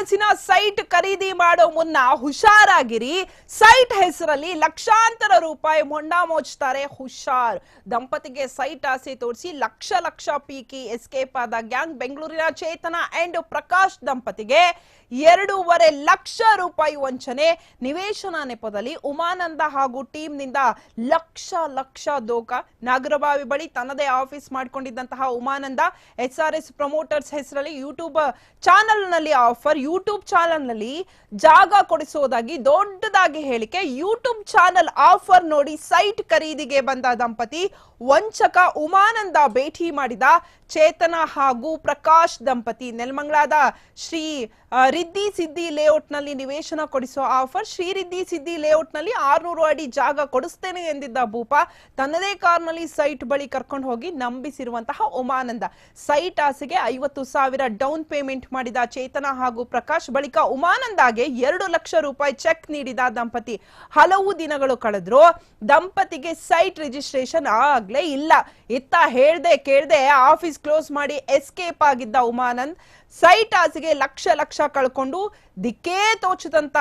ಕನಸಿನ ಸೈಟ್ ಖರೀದಿ ಮಾಡೋ ಮುನ್ನ ಹುಷಾರಾಗಿರಿ. ಸೈಟ್ ಹೆಸರಲ್ಲಿ ಲಕ್ಷಾಂತರ ರೂಪಾಯಿ ಮೊಂಡ ಮೋಚ್ತಾರೆ ಹುಷಾರ್. ದಂಪತಿಗೆ ಸೈಟ್ ಆಸೆ ತೋರಿಸಿ ಲಕ್ಷ ಲಕ್ಷ ಪೀಕಿ ಎಸ್ಕೇಪ್ ಆದ ಗ್ಯಾಂಗ್ ಬೆಂಗಳೂರಿನ ಚೇತನ ಅಂಡ್ ಪ್ರಕಾಶ್ ದಂಪತಿಗೆ ಎರಡೂವರೆ ಲಕ್ಷ ರೂಪಾಯಿ ವಂಚನೆ. ನಿವೇಶನ ನೆಪದಲ್ಲಿ ಉಮಾನಂದ ಹಾಗೂ ಟೀಮ್ನಿಂದ ಲಕ್ಷ ಲಕ್ಷ ದೋಕ ನಾಗರಬಾವಿ ಬಳಿ ತನ್ನದೇ office ಮಾಡಿಕೊಂಡಿದ್ದಂತಹ Umananda H R S promoters ಹೆಸರಲ್ಲಿ ಯೂಟ್ಯೂಬ್ ಚಾನೆಲ್ನಲ್ಲಿ ಆಫರ್ ಯೂಟ್ಯೂಬ್ ಚಾನಲ್ನಲ್ಲಿ ಜಾಗ ಕೊಡಿಸುವುದಾಗಿ ದೊಡ್ಡದಾಗಿ ಹೇಳಿಕೆ. ಯೂಟ್ಯೂಬ್ ಚಾನಲ್ ಆಫರ್ ನೋಡಿ ಸೈಟ್ ಖರೀದಿಗೆ ಬಂದ ದಂಪತಿ ವಂಚಕ ಉಮಾನಂದ ಭೇಟಿ ಮಾಡಿದ ಚೇತನ ಹಾಗೂ ಪ್ರಕಾಶ್ ದಂಪತಿ. ನೆಲಮಂಗಲದ ಶ್ರೀ ರಿದ್ದಿ ಸಿದ್ದಿ ಲೇಔಟ್ನಲ್ಲಿ ನಿವೇಶನ ಕೊಡಿಸೋ ಆಫರ್. ಶ್ರೀ ರಿದ್ದಿ ಸಿದ್ದಿ ಲೇಔಟ್ನಲ್ಲಿ ಆರ್ನೂರು ಅಡಿ ಜಾಗ ಕೊಡಿಸ್ತೇನೆ ಎಂದಿದ್ದ ಭೂಪ ತನ್ನದೇ ಕಾರ್ನಲ್ಲಿ ಸೈಟ್ ಬಳಿ ಕರ್ಕೊಂಡು ಹೋಗಿ ನಂಬಿಸಿರುವಂತಹ ಉಮಾನಂದ. ಸೈಟ್ ಆಸೆಗೆ ಐವತ್ತು ಸಾವಿರ ಡೌನ್ ಪೇಮೆಂಟ್ ಮಾಡಿದ ಚೇತನ ಹಾಗೂ ಪ್ರಕಾಶ್ ಬಳಿಕ ಉಮಾನಂದಾಗೆ ಎರಡು ಲಕ್ಷ ರೂಪಾಯಿ ಚೆಕ್ ನೀಡಿದ ದಂಪತಿ. ಹಲವು ದಿನಗಳು ಕಳೆದ್ರು ದಂಪತಿಗೆ ಸೈಟ್ ರಿಜಿಸ್ಟ್ರೇಷನ್ ಆಗ್ಲೇ ಇಲ್ಲ. ಇತ್ತ ಹೇಳ್ದೆ ಕೇಳ್ದೆ ಆಫೀಸ್ ಕ್ಲೋಸ್ ಮಾಡಿ ಎಸ್ಕೇಪ್ ಆಗಿದ್ದ ಉಮಾನಂದ್ ಸೈಟ್ ಆಸಿಗೆ ಲಕ್ಷ ಲಕ್ಷ ಕಳ್ಕೊಂಡು ದಿಕ್ಕೇ ತೋಚದಂತ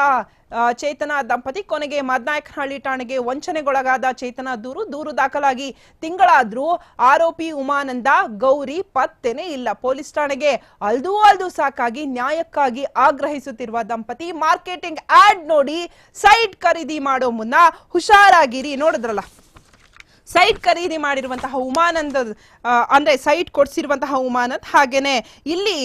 ಚೇತನ ದಂಪತಿ. ಕೊನೆಗೆ ಮದ್ನಾಯಕನಹಳ್ಳಿ ಠಾಣೆಗೆ ವಂಚನೆಗೊಳಗಾದ ಚೇತನ ದೂರು ದೂರು ದಾಖಲಾಗಿ ತಿಂಗಳಾದ್ರೂ ಆರೋಪಿ ಉಮಾನಂದ, ಗೌರಿ ಪತ್ತೆನೇ ಇಲ್ಲ. ಪೊಲೀಸ್ ಠಾಣೆಗೆ ಅಲ್ದು ಅಲ್ದು ಸಾಕಾಗಿ ನ್ಯಾಯಕ್ಕಾಗಿ ಆಗ್ರಹಿಸುತ್ತಿರುವ ದಂಪತಿ ಮಾರ್ಕೆಟಿಂಗ್ ಆಡ್ ನೋಡಿ ಸೈಟ್ ಖರೀದಿ ಮಾಡೋ ಮುನ್ನ ಹುಷಾರಾಗಿರಿ ನೋಡಿದ್ರಲ್ಲ. ಸೈಟ್ ಖರೀದಿ ಮಾಡಿರುವಂತಹ ಉಮಾನಂದ ಅಂದ್ರೆ ಸೈಟ್ ಕೊಡಿಸಿರುವಂತಹ ಉಮಾನಂದ್ ಹಾಗೇನೆ ಇಲ್ಲಿ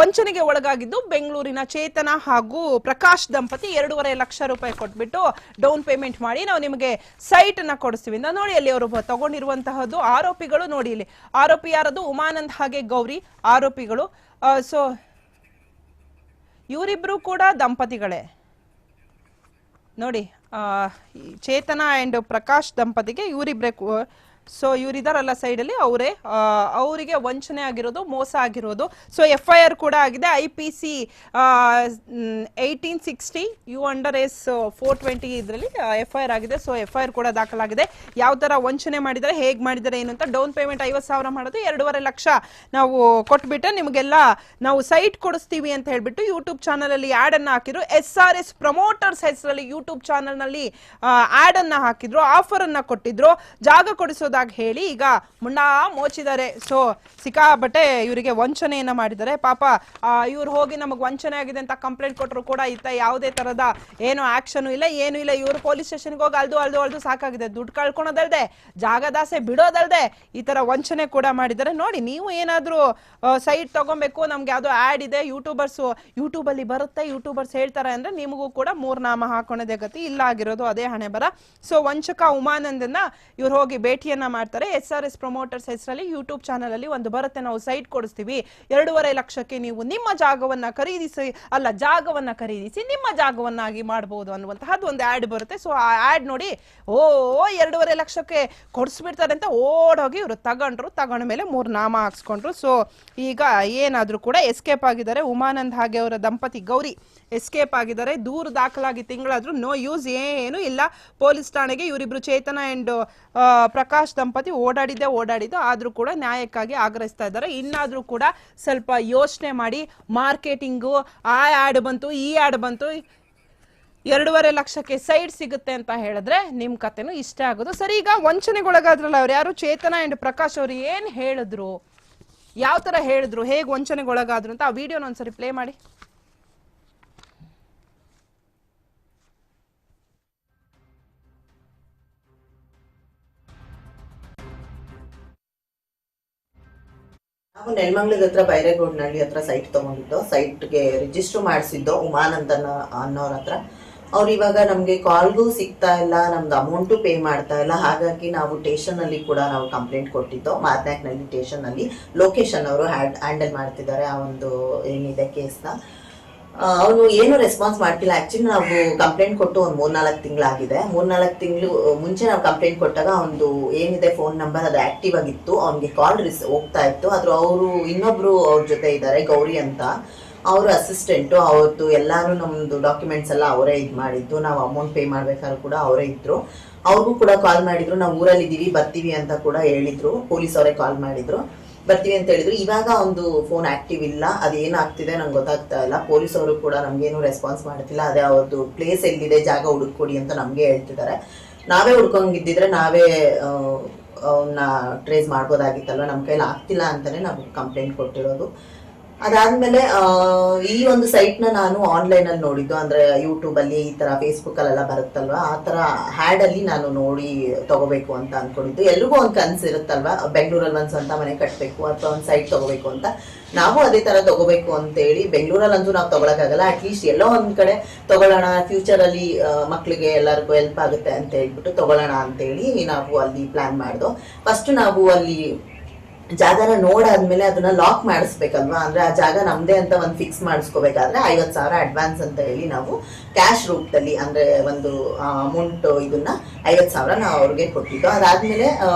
ವಂಚನೆಗೆ ಒಳಗಾಗಿದ್ದು ಬೆಂಗಳೂರಿನ ಚೇತನ ಹಾಗೂ ಪ್ರಕಾಶ್ ದಂಪತಿ ಎರಡೂವರೆ ಲಕ್ಷ ರೂಪಾಯಿ ಕೊಟ್ಬಿಟ್ಟು ಡೌನ್ ಪೇಮೆಂಟ್ ಮಾಡಿ ನಾವು ನಿಮಗೆ ಸೈಟ್ ಅನ್ನ ಕೊಡಿಸ್ತೀವಿ ನೋಡಿ ಅಲ್ಲಿ ಅವರು ತಗೊಂಡಿರುವಂತಹದ್ದು ಆರೋಪಿಗಳು ನೋಡಿ ಇಲ್ಲಿ. ಆರೋಪಿ ಯಾರದು? ಉಮಾನಂದ್ ಹಾಗೆ ಗೌರಿ ಆರೋಪಿಗಳು. ಸೊ ಇವರಿಬ್ರು ಕೂಡ ದಂಪತಿಗಳೇ. ನೋಡಿ ಚೇತನ ಆ್ಯಂಡ್ ಪ್ರಕಾಶ್ ದಂಪತಿಗೆ ಇವರಿಬ್ರೆ ಸೊ ಇವರಿದಾರಲ್ಲ ಸೈಡಲ್ಲಿ ಅವರೇ ಅವರಿಗೆ ವಂಚನೆ ಆಗಿರೋದು, ಮೋಸ ಆಗಿರೋದು. ಸೊ ಎಫ್ ಐ ಆರ್ ಕೂಡ ಆಗಿದೆ. I P C eighteen sixty U under S four twenty ಇದರಲ್ಲಿ ಎಫ್ ಐ ಆರ್ ಆಗಿದೆ. ಸೊ ಎಫ್ ಐ ಆರ್ ಕೂಡ ದಾಖಲಾಗಿದೆ. ಯಾವ ಥರ ವಂಚನೆ ಮಾಡಿದರೆ, ಹೇಗೆ ಮಾಡಿದ್ದಾರೆ ಏನು ಅಂತ ಡೌನ್ ಪೇಮೆಂಟ್ ಐವತ್ತು ಸಾವಿರ ಮಾಡೋದು ಎರಡೂವರೆ ಲಕ್ಷ ನಾವು ಕೊಟ್ಬಿಟ್ಟು ನಿಮಗೆಲ್ಲ ನಾವು ಸೈಟ್ ಕೊಡಿಸ್ತೀವಿ ಅಂತ ಹೇಳಿಬಿಟ್ಟು ಯೂಟ್ಯೂಬ್ ಚಾನಲಲ್ಲಿ ಆ್ಯಡನ್ನು ಹಾಕಿದ್ರು. ಎಸ್ ಆರ್ ಎಸ್ ಪ್ರಮೋಟರ್ಸ್ ಹೆಸರಲ್ಲಿ ಯೂಟ್ಯೂಬ್ ಚಾನಲ್ನಲ್ಲಿ ಆ್ಯಡನ್ನು ಹಾಕಿದ್ರು ಆಫರನ್ನು ಕೊಟ್ಟಿದ್ರು. ಜಾಗ ಕೊಡಿಸೋದಾಗಿ ಹೇಳಿ ಈಗ ಮುಣ್ಣ ಮೋಚಿದ್ದಾರೆ. ಸೊ ಸಿಕ್ಕಾಬಟ್ಟೆ ಇವರಿಗೆ ವಂಚನೆಯನ್ನ ಮಾಡಿದ್ದಾರೆ. ಪಾಪ ಇವ್ರು ಹೋಗಿ ನಮಗೆ ವಂಚನೆ ಆಗಿದೆ ಅಂತ ಕಂಪ್ಲೇಂಟ್ ಕೊಟ್ಟರು ಕೂಡ ಇತ್ತ ಯಾವುದೇ ತರದ ಏನು ಆಕ್ಷನ್ ಇಲ್ಲ, ಏನು ಇಲ್ಲ. ಇವರು ಪೊಲೀಸ್ ಸ್ಟೇಷನ್ಗೆ ಹೋಗಿ ಅಲ್ದು ಅಲ್ದು ಅಲ್ದು ಸಾಕಾಗಿದೆ. ದುಡ್ಡು ಕಳ್ಕೊಳೋದಲ್ದೆ ಜಾಗದಾಸೆ ಬಿಡೋದಲ್ದೆ ಈ ತರ ವಂಚನೆ ಕೂಡ ಮಾಡಿದ್ದಾರೆ. ನೋಡಿ, ನೀವು ಏನಾದರೂ ಸೈಟ್ ತಗೊಬೇಕು, ನಮ್ಗೆ ಯಾವ್ದೋ ಆಡ್ ಇದೆ ಯೂಟ್ಯೂಬರ್ಸ್ ಯೂಟ್ಯೂಬ್ ಅಲ್ಲಿ ಬರುತ್ತೆ ಯೂಟ್ಯೂಬರ್ಸ್ ಹೇಳ್ತಾರೆ ಅಂದ್ರೆ ನಿಮಗೂ ಕೂಡ ಮೂರ್ ನಾಮ ಹಾಕೊಳೋದೇ ಗತಿ. ಇಲ್ಲ ಆಗಿರೋದು ಅದೇ ಹಣೆ ಬರ ಸೊ ವಂಚಕ ಉಮಾನಂದನ್ನ ಇವ್ರು ಹೋಗಿ ಭೇಟಿಯನ್ನ ಮಾಡ್ತಾರೆ. ಎಸ್ ಆರ್ ಎಸ್ ಪ್ರಮೋಟರ್ಸ್ ಹೆಸರಲ್ಲಿ ಯೂಟ್ಯೂಬ್ ಚಾನಲ್ ಅಲ್ಲಿ ಒಂದು ಬರುತ್ತೆ. ನಾವು ಸೈಟ್ ಕೊಡಿಸ್ತೀವಿ. ಎರಡೂವರೆ ಲಕ್ಷಕ್ಕೆ ನೀವು ನಿಮ್ಮ ಜಾಗವನ್ನ ಖರೀದಿಸಿ, ಅಲ್ಲ ಜಾಗವನ್ನ ಖರೀದಿಸಿ ನಿಮ್ಮ ಜಾಗವನ್ನಾಗಿ ಮಾಡಬಹುದು ಅನ್ನುವಂತಹದ್ದು ಒಂದು ಆಡ್ ಬರುತ್ತೆ. ಸೊ ಆ ಆಡ್ ನೋಡಿ, ಓ, ಎರಡೂವರೆ ಲಕ್ಷಕ್ಕೆ ಕೊಡಿಸ್ಬಿಡ್ತಾರೆ ಅಂತ ಓಡೋಗಿ ಇವರು ತಗೊಂಡ್ರು. ತಗೊಂಡ ಮೇಲೆ ಮೂರು ನಾಮ ಹಾಕ್ಸ್ಕೊಂಡ್ರು. ಸೊ ಈಗ ಏನಾದರೂ ಕೂಡ ಎಸ್ಕೇಪ್ ಆಗಿದ್ದಾರೆ. ಉಮಾನಂದ್ ಹಾಗೆ ಅವರ ದಂಪತಿ ಗೌರಿ ಎಸ್ಕೇಪ್ ಆಗಿದ್ದಾರೆ. ದೂರು ದಾಖಲಾಗಿ ತಿಂಗಳಾದ್ರೂ ನೋ ಯೂಸ್ ಏನು ಇಲ್ಲ. ಪೊಲೀಸ್ ಠಾಣೆಗೆ ಇವರಿಬ್ರು ಚೇತನ ಅಂಡ್ ಪ್ರಕಾಶ್ ದಂಪತಿ ಓಡಾಡಿದ್ದೇ ಓಡಾಡಿದ್ದು, ಆದರೂ ಕೂಡ ನ್ಯಾಯಕ್ಕಾಗಿ ಆಗ್ರಹಿಸ್ತಾ ಇದ್ದಾರೆ. ಇನ್ನಾದರೂ ಕೂಡ ಸ್ವಲ್ಪ ಯೋಚನೆ ಮಾಡಿ, ಮಾರ್ಕೆಟಿಂಗು, ಆ ಆ್ಯಡ್ ಬಂತು, ಈ ಆ್ಯಡ್ ಬಂತು, ಎರಡೂವರೆ ಲಕ್ಷಕ್ಕೆ ಸೈಡ್ ಸಿಗುತ್ತೆ ಅಂತ ಹೇಳಿದ್ರೆ ನಿಮ್ಮ ಕತೆನೂ ಇಷ್ಟ ಆಗೋದು. ಸರಿ, ಈಗ ವಂಚನೆಗೊಳಗಾದ್ರಲ್ಲ ಅವ್ರು ಯಾರು? ಚೇತನ ಆ್ಯಂಡ್ ಪ್ರಕಾಶ್ ಅವರು ಏನು ಹೇಳಿದ್ರು? ಯಾವ ಥರ ಹೇಳಿದ್ರು? ಹೇಗೆ ವಂಚನೆಗೊಳಗಾದ್ರು ಅಂತ ಆ ವಿಡಿಯೋನ ಒಂದ್ಸರಿ ಪ್ಲೇ ಮಾಡಿ. ನಾವು ನೆಲಮಂಗ್ಲದ ಹತ್ರ ಬೈರೇಗೌಡನಹಳ್ಳಿ ಹತ್ರ ಸೈಟ್ ತಗೊಂಡಿದ್ದೋ. ಸೈಟ್ಗೆ ರಿಜಿಸ್ಟರ್ ಮಾಡಿಸಿದ್ದು ಉಮಾನಂದನ ಅನ್ನೋರ ಹತ್ರ. ಅವ್ರು ಇವಾಗ ನಮ್ಗೆ ಕಾಲ್ಗೂ ಸಿಗ್ತಾ ಇಲ್ಲ, ನಮ್ದು ಅಮೌಂಟು ಪೇ ಮಾಡ್ತಾ ಇಲ್ಲ. ಹಾಗಾಗಿ ನಾವು ಸ್ಟೇಷನ್ ಅಲ್ಲಿ ಕೂಡ ನಾವು ಕಂಪ್ಲೇಂಟ್ ಕೊಟ್ಟಿದ್ದು. ಮಾರ್ನಾಕ್ನಲ್ಲಿ ಸ್ಟೇಷನ್ ಅಲ್ಲಿ ಲೊಕೇಶನ್ ಅವರು ಹ್ಯಾಂಡಲ್ ಮಾಡ್ತಿದ್ದಾರೆ ಆ ಒಂದು ಏನಿದೆ ಕೇಸ್ನ ಅವನು ಏನು ರೆಸ್ಪಾನ್ಸ್ ಮಾಡ್ತಿಲ್ಲ. ಆಕ್ಚುಲಿ ನಾವು ಕಂಪ್ಲೇಂಟ್ ಕೊಟ್ಟು ಒಂದು ಮೂರ್ನಾಲ್ಕು ತಿಂಗಳಾಗಿದೆ. ಮೂರ್ನಾಲ್ಕು ತಿಂಗಳು ಮುಂಚೆ ನಾವು ಕಂಪ್ಲೇಂಟ್ ಕೊಟ್ಟಾಗ ಒಂದು ಏನಿದೆ ಫೋನ್ ನಂಬರ್ ಅದು ಆಕ್ಟಿವ್ ಆಗಿತ್ತು. ಅವನಿಗೆ ಕಾಲ್ ರಿಸ್, ಹೋಗ್ತಾ ಇತ್ತು. ಆದ್ರೂ ಅವರು ಇನ್ನೊಬ್ರು ಅವ್ರ ಜೊತೆ ಇದ್ದಾರೆ ಗೌರಿ ಅಂತ. ಅವರು ಅಸಿಸ್ಟೆಂಟು ಅವ್ರದ್ದು ಎಲ್ಲಾನು ನಮ್ದು ಡಾಕ್ಯುಮೆಂಟ್ಸ್ ಎಲ್ಲ ಅವರೇ ಇದು ಮಾಡಿದ್ದು. ನಾವು ಅಮೌಂಟ್ ಪೇ ಮಾಡ್ಬೇಕಾದ್ರೂ ಕೂಡ ಅವರೇ ಇದ್ರು. ಅವ್ರಿಗೂ ಕೂಡ ಕಾಲ್ ಮಾಡಿದ್ರು. ನಾವು ಊರಲ್ಲಿ ಇದ್ದೀವಿ ಬರ್ತೀವಿ ಅಂತ ಕೂಡ ಹೇಳಿದ್ರು. ಪೊಲೀಸ್ ಅವರೇ ಕಾಲ್ ಮಾಡಿದ್ರು. ಬರ್ತೀವಿ ಅಂತ ಹೇಳಿದ್ರು. ಇವಾಗ ಒಂದು ಫೋನ್ ಆಕ್ಟಿವ್ ಇಲ್ಲ. ಅದೇನಾಗ್ತಿದೆ ನಂಗೆ ಗೊತ್ತಾಗ್ತಾ ಇಲ್ಲ. ಪೊಲೀಸ್ ಅವರು ಕೂಡ ನಮ್ಗೇನು ರೆಸ್ಪಾನ್ಸ್ ಮಾಡ್ತಿಲ್ಲ. ಅದೇ ಅವ್ರದ್ದು ಪ್ಲೇಸ್ ಎಲ್ಲಿದೆ, ಜಾಗ ಹುಡುಕೊಡಿ ಅಂತ ನಮಗೆ ಹೇಳ್ತಿದ್ದಾರೆ. ನಾವೇ ಹುಡ್ಕೊಂಗಿದ್ದಿದ್ರೆ ನಾವೇ ಅವನ್ನ ಟ್ರೇಸ್ ಮಾಡ್ಬೋದಾಗಿತ್ತಲ್ವ? ನಮ್ಮ ಕೈಲಿ ಆಗ್ತಿಲ್ಲ ಅಂತಲೇ ನಾವು ಕಂಪ್ಲೇಂಟ್ ಕೊಟ್ಟಿರೋದು. ಅದಾದ್ಮೇಲೆ ಈ ಒಂದು ಸೈಟ್ನ ನಾನು ಆನ್ಲೈನ್ ಅಲ್ಲಿ ನೋಡಿದ್ದು. ಅಂದ್ರೆ ಯೂಟ್ಯೂಬ್ ಅಲ್ಲಿ ಈ ತರ ಫೇಸ್ಬುಕ್ ಅಲ್ಲೆಲ್ಲ ಬರುತ್ತಲ್ವಾ? ಆ ತರ ಹ್ಯಾಡ್ ಅಲ್ಲಿ ನಾನು ನೋಡಿ ತಗೋಬೇಕು ಅಂತ ಅನ್ಕೊಂಡಿದ್ದು. ಎಲ್ರಿಗೂ ಒಂದು ಕನ್ಸು ಇರುತ್ತಲ್ವಾ? ಬೆಂಗಳೂರಲ್ಲಿ ಒಂದು ಸ್ವಂತ ಮನೆ ಕಟ್ಟಬೇಕು ಅಥವಾ ಒಂದು ಸೈಟ್ ತಗೋಬೇಕು ಅಂತ. ನಾವು ಅದೇ ತರ ತಗೋಬೇಕು ಅಂತ ಹೇಳಿ ಬೆಂಗಳೂರಲ್ಲಂತೂ ನಾವು ತಗೊಳಕ್ಕಾಗಲ್ಲ. ಅಟ್ಲೀಸ್ಟ್ ಎಲ್ಲೋ ಒಂದ್ ಕಡೆ ತಗೊಳ್ಳೋಣ ಫ್ಯೂಚರ್ ಅಲ್ಲಿ ಆ, ಮಕ್ಳಿಗೆ ಎಲ್ಲರಿಗೂ ಹೆಲ್ಪ್ ಆಗುತ್ತೆ ಅಂತ ಹೇಳ್ಬಿಟ್ಟು ತಗೊಳ್ಳೋಣ ಅಂತ ಹೇಳಿ ನಾವು ಅಲ್ಲಿ ಪ್ಲಾನ್ ಮಾಡ್ದು. ಫಸ್ಟ್ ನಾವು ಅಲ್ಲಿ ಜಾಗನ ನೋಡಾದ್ಮೇಲೆ ಅದನ್ನ ಲಾಕ್ ಮಾಡಿಸ್ಬೇಕಲ್ವಾ? ಅಂದ್ರೆ ಆ ಜಾಗ ನಮ್ದೇ ಅಂತ ಒಂದು ಫಿಕ್ಸ್ ಮಾಡಿಸ್ಕೋಬೇಕಾದ್ರೆ ಐವತ್ ಸಾವಿರ ಅಡ್ವಾನ್ಸ್ ಅಂತ ಹೇಳಿ ನಾವು ಕ್ಯಾಶ್ ರೂಪದಲ್ಲಿ ಅಂದ್ರೆ ಒಂದು ಅಮೌಂಟ್ ಇದನ್ನ ಐವತ್ ಸಾವಿರ ನಾವು ಅವ್ರಿಗೆ ಕೊಟ್ಟಿದ್ದು. ಅದಾದ್ಮೇಲೆ